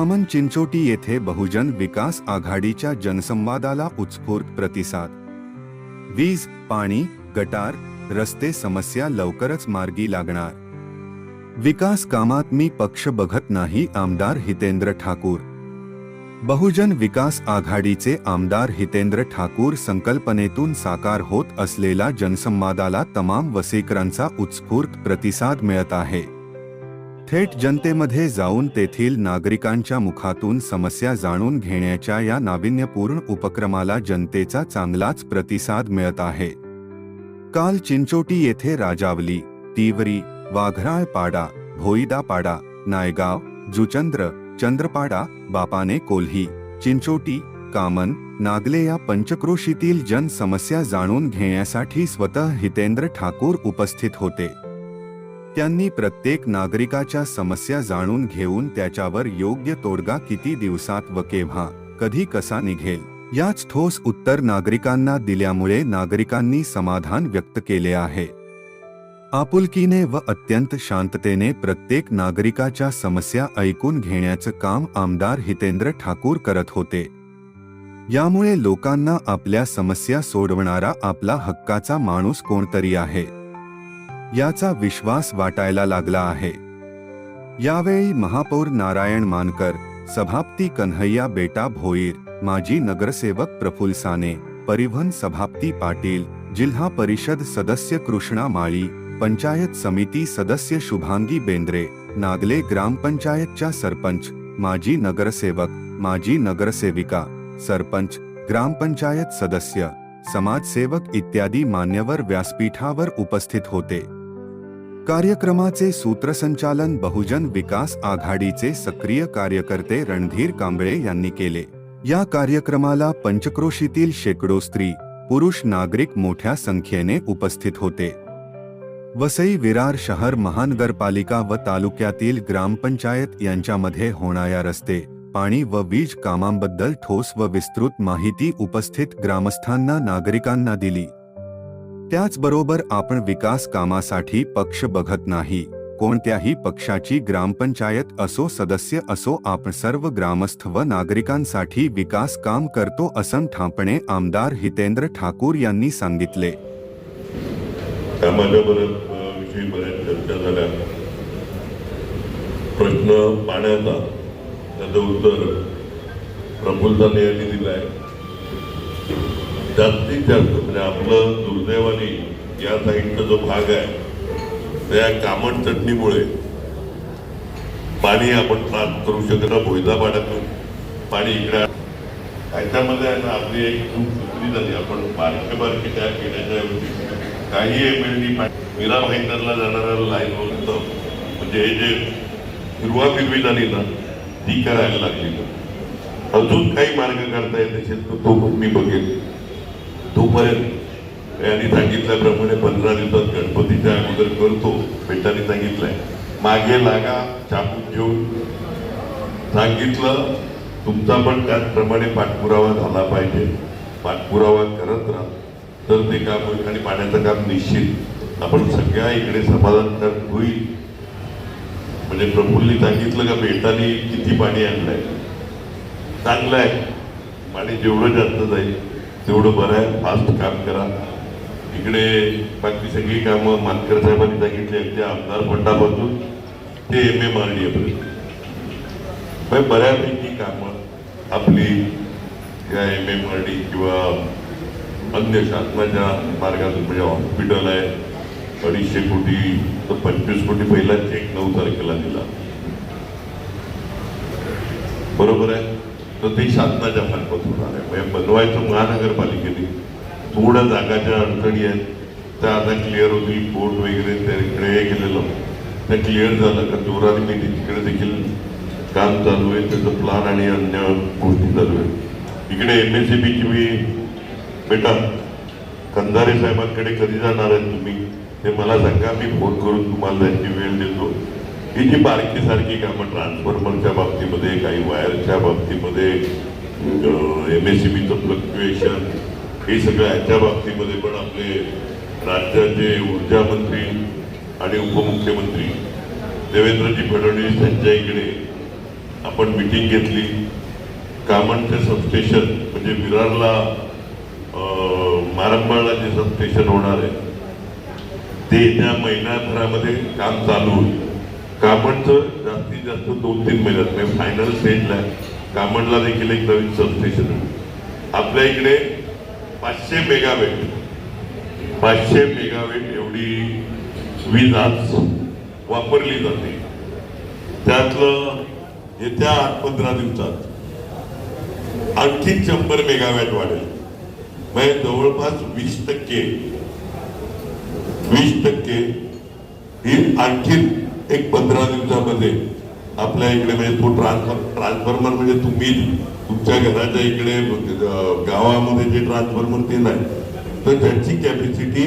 कामन चिंचोटी येथे बहुजन विकास आघाडीच्या जनसंवादाला उत्स्फूर्त प्रतिसाद. वीज पाणी गटार रस्ते समस्या लवकरच मार्गी लागणार. विकास कामात मी पक्ष बघत नाही आमदार हितेंद्र ठाकूर. बहुजन विकास आघाडीचे आमदार हितेंद्र ठाकूर संकल्पनेतून साकार होत असलेला जनसंवादाला तमाम वसेकरांचा उत्स्फूर्त प्रतिसाद मिळत आहे. थेट जनतेमध्ये जाऊन तेथील नागरिकांच्या मुखातून समस्या जाणून घेण्याच्या या नाविन्यपूर्ण उपक्रमाला जनतेचा चांगलाच प्रतिसाद मिळत आहे. काल चिंचोटी येथे राजावली तिवरी वाघराळपाडा भोईदापाडा नायगाव जुचंद्र चंद्रपाडा बापाने कोल्ही चिंचोटी कामन नागले या पंचक्रोशीतील जन समस्या जाणून घेण्यासाठी स्वतः हितेंद्र ठाकूर उपस्थित होते. त्यांनी प्रत्येक नागरिकाच्या समस्या जाणून घेऊन त्याच्यावर योग्य तोडगा किती दिवसात व केव्हा कधी कसा निघेल याच ठोस उत्तर नागरिकांना दिल्यामुळे नागरिकांनी समाधान व्यक्त केले आहे. आपुलकीने व अत्यंत शांततेने प्रत्येक नागरिकाच्या समस्या ऐकून घेण्याचं काम आमदार हितेंद्र ठाकूर करत होते. यामुळे लोकांना आपल्या समस्या सोडवणारा आपला हक्काचा माणूस कोणतरी आहे. याचा विश्वास वाटायला लागला आहे. यावेळी महापौर नारायण मानकर सभापती कन्हैया बेटा भोईर माजी नगरसेवक प्रफुल साने परिवहन सभापती पाटील जिल्हा परिषद सदस्य कृष्णा माळी पंचायत समिती सदस्य शुभांगी बेंद्रे नागले ग्रामपंचायतच्या सरपंच माजी नगरसेवक माजी नगरसेविका सरपंच ग्रामपंचायत सदस्य समाजसेवक इत्यादी मान्यवर व्यासपीठावर उपस्थित होते. कार्यक्रमाचे सूत्रसंचालन बहुजन विकास आघाडीचे सक्रिय कार्यकर्ते रणधीर कांबळे यांनी केले. या कार्यक्रमाला पंचक्रोशीतील शेकडो स्त्री पुरुष नागरिक मोठ्या संख्येने उपस्थित होते. वसई विरार शहर महानगरपालिका व तालुक्यातील ग्रामपंचायत यांच्यामध्ये होणाऱ्या रस्ते पाणी व वीज कामांबद्दल ठोस व विस्तृत माहिती उपस्थित ग्रामस्थांना नागरिकांना दिली. त्याचबरोबर आपण विकास कामासाठी पक्ष बघत नाही. कोणत्याही पक्षाची ग्रामपंचायत असो सदस्य असो आपण सर्व ग्रामस्थ व नागरिकांसाठी विकास काम करतो असं ठापणे आमदार हितेंद्र ठाकूर यांनी सांगितले. चर्चा झाल्या. प्रश्न पाण्याचा त्याचं उत्तर प्रफुल्लताने यांनी दिलं आहे. जास्तीत जास्त म्हणजे आपलं दुर्दैवाने या साईडचा जो भाग आहे त्या कामट चटणीमुळे पाणी आपण त्रास करू शकत भोयदा पाड्यातून पाणी इकडे त्याच्यामध्ये आहे ना आपली एक खूप चुकली झाली. आपण बारके बारके त्या केल्याच्या काही एम एल डी मीरा भाईंदरला जाणाऱ्या लाईन होतं. म्हणजे हे जे हिरवा फिरवी झाली ना ती करायला लागली. अजून काही मार्ग काढता येत असेल तर तो मी बघेन. तोपर्यंत यांनी सांगितल्याप्रमाणे पंधरा दिवसात गणपतीच्या अगोदर करतो बेटाने सांगितलंय. मागे लागा चापून घेऊन सांगितलं तुमचा पण त्याचप्रमाणे पाठपुरावा झाला पाहिजे. पाठपुरावा करत राहा. तर ते काम होईल आणि पाण्याचं काम निश्चित. आपण सगळ्या इकडे समाधानकारक होईल. म्हणजे प्रफुल्लनी सांगितलं का बेटाने किती पाणी आणलंय? चांगलं आहे पाणी जेवढं जास्त जाईल तेवढं बरं आहे. फास्ट काम करा. इकडे बाकी सगळी कामं मानकर साहेबांनी सांगितली अगदी आमदार फंडापासून ते एम एम आर डी एपर्यंत पण बऱ्यापैकी कामं आपली या एम एम आर डी किंवा अन्य शासनाच्या मार्गातून म्हणजे हॉस्पिटल आहे. अडीचशे कोटी तर पंचवीस कोटी पहिला चेक नऊ तारखेला दिला. बरोबर आहे? तर ते शासनाच्या मार्फत होणार आहे. म्हणजे बनवायचं महानगरपालिकेने थोड्या जागाच्या अडचणी आहेत. त्या आता क्लिअर होतील. कोर्ट वगैरे त्याकडे हे केलेलं. त्या क्लिअर झालं का जोराने मी तिकडे देखील काम चालू आहे. त्याचं प्लान आणि अन्य गोष्टी चालू आहेत. इकडे एम एस सी बीची मी बेटा कंधारे साहेबांकडे कधी जाणार आहेत तुम्ही? ते मला सांगा. मी फोन करून तुम्हाला त्यांची वेळ देतो. ही जी बारकीसारखी कामं ट्रान्सफॉर्मरच्या बाबतीमध्ये काही वायरच्या बाबतीमध्ये एम एस सी बीचं फ्लक्च्युएशन हे सगळं ह्याच्या बाबतीमध्ये पण आपले राज्याचे ऊर्जा मंत्री आणि उपमुख्यमंत्री देवेंद्रजी फडणवीस यांच्या इकडे आपण मिटिंग घेतली. कामणचे सबस्टेशन म्हणजे विरारला मारंबाळला जे सबस्टेशन होणार आहे. ते येत्या महिन्याभरामध्ये काम चालू होईल. कामणचं जास्तीत जास्त दोन तीन महिन्यात म्हणजे फायनल स्टेजला कामणला देखील एक नवीन सबस्टेशन आपल्या इकडे पाचशे मेगावेट पाचशे मेगावेट एवढी वीज आज वापरली जाते. त्यातलं येत्या आठ पंधरा दिवसात आणखी शंभर मेगावॅट वाढेल. म्हणजे जवळपास वीस टक्के वीस टक्के ही आणखी एक पंधरा दिवसामध्ये आपल्या इकडे म्हणजे तो ट्रान्सफर ट्रान्सफॉर्मर म्हणजे तुम्ही तुमच्या घराच्या इकडे गावामध्ये जे ट्रान्सफॉर्मर ते नाही तर त्याची कॅपॅसिटी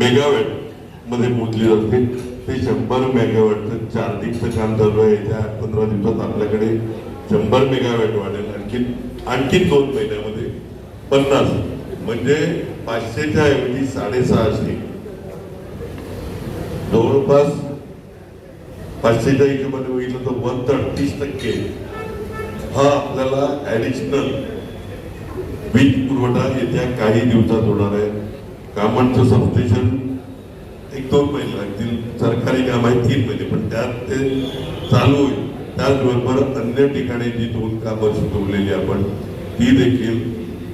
मेगावॅटमध्ये मोजली जाते. ते शंभर मेगावॅटचं चार्जिंगचं काम चालू आहे. त्या पंधरा दिवसात आपल्याकडे शंभर मेगावॅट वाढेल. आणखी आणखी दोन महिन्यामध्ये पन्नास. म्हणजे पाचशेच्या ऐवजी साडेसहाशे. जवळपास पाचशेच्या हिशोबाने बघितलं तर वन अठ्ठीस टक्के. हा आपल्याला ऍडिशनल वीज पुरवठा येत्या काही दिवसात होणार आहे. कामांचं सबस्टेशन एक दोन महिने लागतील. सरकारी काम आहे तीन महिने पण त्यात ते चालू होईल. त्याचबरोबर अन्य ठिकाणी जी दोन कामं सुचवलेली आपण ती देखील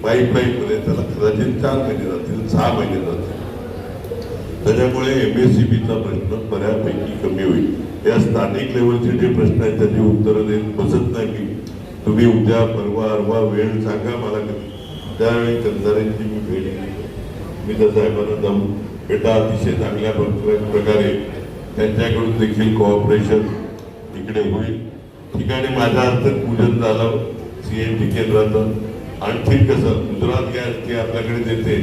पाईपलाईन मध्ये त्याला कदाचित चार महिने जातील सहा महिने जातील. त्याच्यामुळे एम एस सी बीचा प्रश्न बऱ्यापैकी कमी होईल. या स्थानिक लेवलचे जे प्रश्न आहेत त्याची उत्तरं देत बसत नाही की तुम्ही उद्या परवा अरवा वेळ सांगा मला कधी. त्यावेळी कंधारेंची मी भेट घेतली मी त्या साहेबांना जाऊन बेटा अतिशय चांगल्या प्रकारे त्यांच्याकडून देखील कोऑपरेशन इकडे होईल. ठिकाणी माझ्या हस्ते पूजन झालं सीएनटी केंद्राचं. आणखी कसं गुजरात गॅस जे आपल्याकडे देते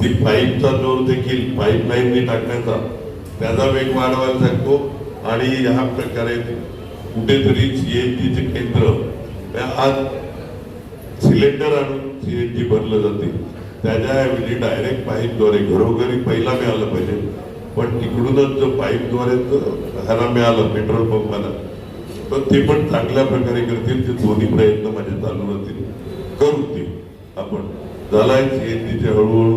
ती पाईपचा जोर देखील पाईपलाईनने टाकण्याचा. त्याचा वेग वाढवायला सांगतो. आणि ह्या प्रकारे कुठेतरी सीएनजीचे केंद्र त्या आज सिलेंडर आणून सीएनजी भरलं जाते त्याच्याऐवजी डायरेक्ट पाईपद्वारे घरोघरी पहिला मिळालं पाहिजे पण तिकडूनच जो पाईपद्वारे ह्याला मिळालं पेट्रोल पंपाला तर ते पण चांगल्या प्रकारे करतील ते दोन्ही प्रयत्न माझे चालू राहतील. करू ते आपण. झालाय सीएनजीचे हळूहळू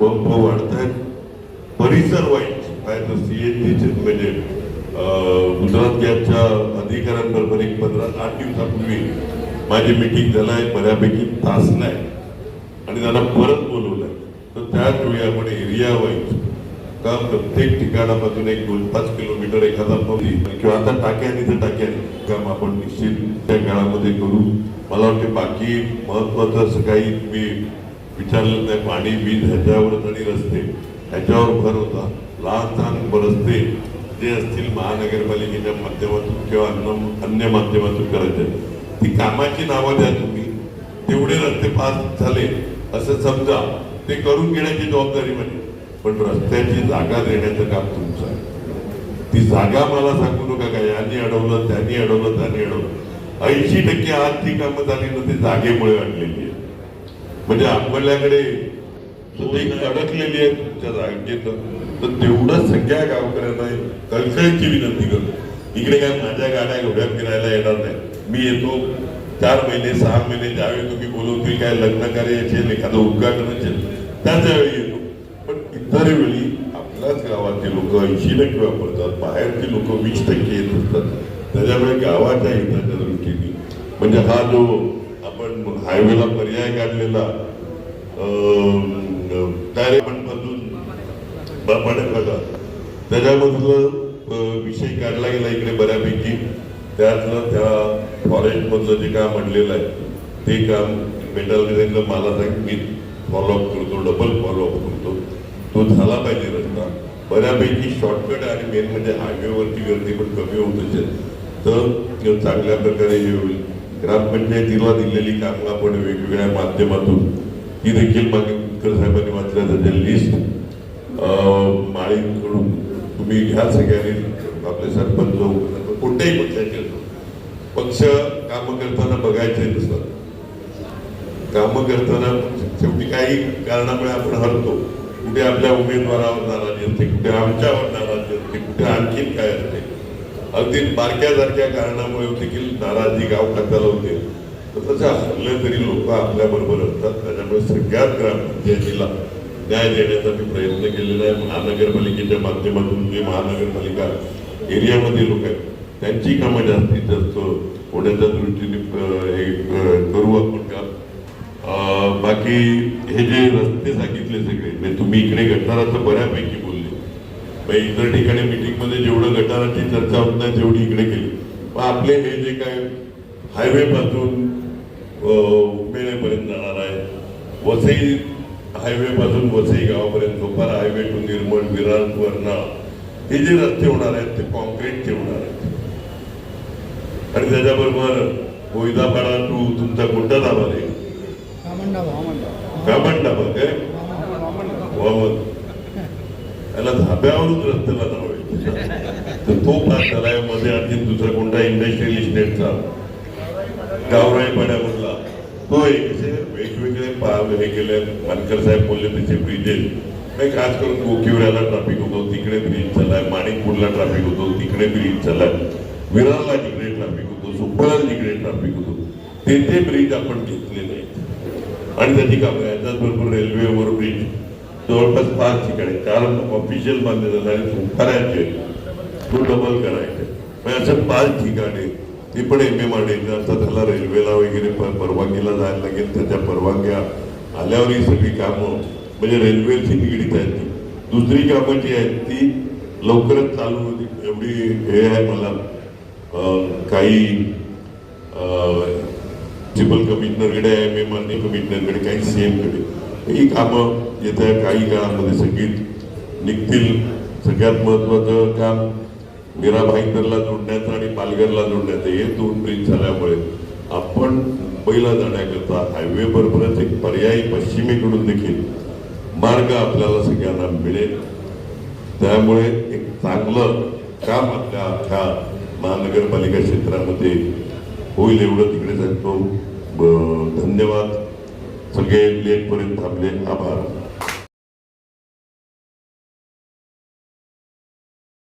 पंप वाढत आहेत परिसर वाईट. काय तर सीएनजीचे म्हणजे गुजरात गॅसच्या अधिकाऱ्यांबरोबर एक पंधरा आठ दिवसापूर्वी माझी मिटिंग आहे बऱ्यापैकी तासलाय आणि त्यांना परत बोलवलंय. तर त्याच वेळी आपण एरिया वाईज का प्रत्येक ठिकाणापासून एक दोन पाच किलोमीटर एखादा पंप किंवा आता टाक्याने तर टाक्याने काम आपण निश्चित त्या काळामध्ये करू. मला वाटते बाकी महत्वाचं असं काही मी विचारलं नाही पाणी वीज ह्याच्यावरच आणि रस्ते. ह्याच्यावर भर होता. लहान लहान रस्ते जे असतील महानगरपालिकेच्या माध्यमातून किंवा अन्य अन्य माध्यमातून करायचे. ती कामाची नावं द्या तुम्ही. तेवढे रस्ते पास झाले असं समजा. ते करून घेण्याची जबाबदारी म्हणजे पण रस्त्याची जागा देण्याचं काम तुमचं आहे. ती जागा मला सांगू नका काय यांनी अडवलं त्यांनी अडवलं त्यांनी अडवलं. ऐंशी टक्के आज जी कामं झाली ना ती जागेमुळे अडलेली आहे म्हणजे आपल्याकडे सोयी अडकलेली आहे त्या जागेत तर तेवढं सगळ्या गावकऱ्यांना कळकळीची विनंती करतो. इकडे काय माझ्या गाड्या घोड्या फिरायला येणार नाही मी येतो. चार महिने सहा महिने ज्यावेळी तुम्ही बोलवतील काय लग्न करायचे एखादं उद्घाटन असेल त्याच वेळी येतो. पण इतर वेळी आपल्याच गावातले लोक ऐंशी टक्के वापरतात बाहेरचे लोक वीस टक्के येत असतात. त्याच्यामुळे गावाच्या हिताच्या दृष्टीने म्हणजे हा जो आपण हायवेला पर्याय काढलेला डायरेक्टमधून बघा त्याच्यामधलं विषय काढला गेला इकडे बऱ्यापैकी. त्यातलं त्या फॉरेस्टमधलं जे काम आणलेलं आहे ते काम मेटल डिझाईनला मला सांग मी फॉलोअप करतो डबल फॉलोअप करतो. तो झाला पाहिजे रस्ता. बऱ्यापैकी शॉर्टकट आणि मेन म्हणजे हायवेवरची गर्दी पण कमी होत असेल. तर चांगल्या प्रकारे हे होईल. ग्रामपंचायतीला दिलेली कामं आपण वेगवेगळ्या माध्यमातून ती देखील मागे कुलकर साहेबांनी वाचल्या त्याचे लिस्ट माळींकडून तुम्ही घ्या सगळ्यांनी आपले सरपंच कोणत्याही पक्षाचे पक्ष काम करताना बघायचे नसतात. काम करताना शेवटी काही कारणामुळे आपण हरतो. कुठे आपल्या उमेदवारावर नाराजी असते कुठे आमच्यावर नाराजी असते कुठे आणखीन काय असते. अगदी बारक्यासारख्या कारणामुळे देखील नाराजी गाव खात्याला होते. तर तसं हरले तरी लोक आपल्या बरोबर असतात. त्याच्यामुळे ग्रामपंचायतीला न्याय देण्याचा मी प्रयत्न केलेला आहे. महानगरपालिकेच्या माध्यमातून जे महानगरपालिका एरियामध्ये लोक आहेत त्यांची कामं जास्तीत जास्त होण्याच्या दृष्टीने हे करू आपण का? बाकी हे जे रस्ते सांगितले सगळे म्हणजे तुम्ही इकडे गटाराचं बऱ्यापैकी बोलले. मग इतर ठिकाणी मीटिंगमध्ये जेवढं गटाराची चर्चा होत नाही तेवढी इकडे केली. मग आपले हे जे काय हायवे पासून उमेळेपर्यंत जाणार आहे वसई हायवे पासून वसई गावापर्यंत सोपारा हायवे टू निर्मळ विरार वरणा हे जे रस्ते होणार आहेत ते कॉन्क्रीटचे होणार आहेत. आणि त्याच्याबरोबर कोयदापाडा टू तुमचा कोणता दाबा आहे? कामण दाबा काय? वामन. त्याला धाब्यावरून रस्त्याला आहे तर तो भाग झालायमध्ये आणखी दुसरा कोणता इंडस्ट्रियल इस्टेटचा गावराई पाड्यामधला तो एक असे वेगवेगळे पाव हे केले मानकर साहेब बोलले त्याचे ब्रिजेस नाही खास करून गोकिवऱ्याला ट्रॅफिक होतो तिकडे ब्रिज चाललाय. माणिकपूरला ट्रॅफिक होतो तिकडे ब्रिज चाललाय. विरारला तिकडे ट्रॅफिक होतो सुपळला तिकडे ट्रॅफिक होतो ते ब्रिज आपण घेतले नाहीत आणि त्याची कामं याच्याच बरोबर रेल्वे ब्रिज जवळपास पाच ठिकाणी. चार ऑफिशियल बांधले जाणार आणि तो डबल करायचे. म्हणजे असं पाच ठिकाणी ती पण एम एम आर आता त्याला रेल्वेला वगैरे परवानगीला जायला लागेल त्याच्या परवानग्या आल्यावर ही सगळी कामं म्हणजे रेल्वेची निगडीत आहेत ती. दुसरी कामं जी आहेत ती लवकरच चालू होती एवढी हे आहे मला काही ट्रिपल कमिशनरकडे एम एम आर कमिशनरकडे काही सी एमकडे ही कामं येत्या काही काळामध्ये सगळी निघतील. सगळ्यात महत्वाचं काम मीरा भाईंदरला जोडण्याचं आणि पालघरला जोडण्याचं हे दोन ब्रिज झाल्यामुळे आपण मुंबईला जाण्याकरता हायवे बरोबरच एक पर्यायी पश्चिमेकडून देखील मार्ग आपल्याला सगळ्यांना मिळेल. त्यामुळे एक चांगलं काम आपल्या अख्ख्या महानगरपालिका क्षेत्रामध्ये होईल एवढं तिकडे सांगतो. धन्यवाद. सगळे लेटपर्यंत थांबले आभार.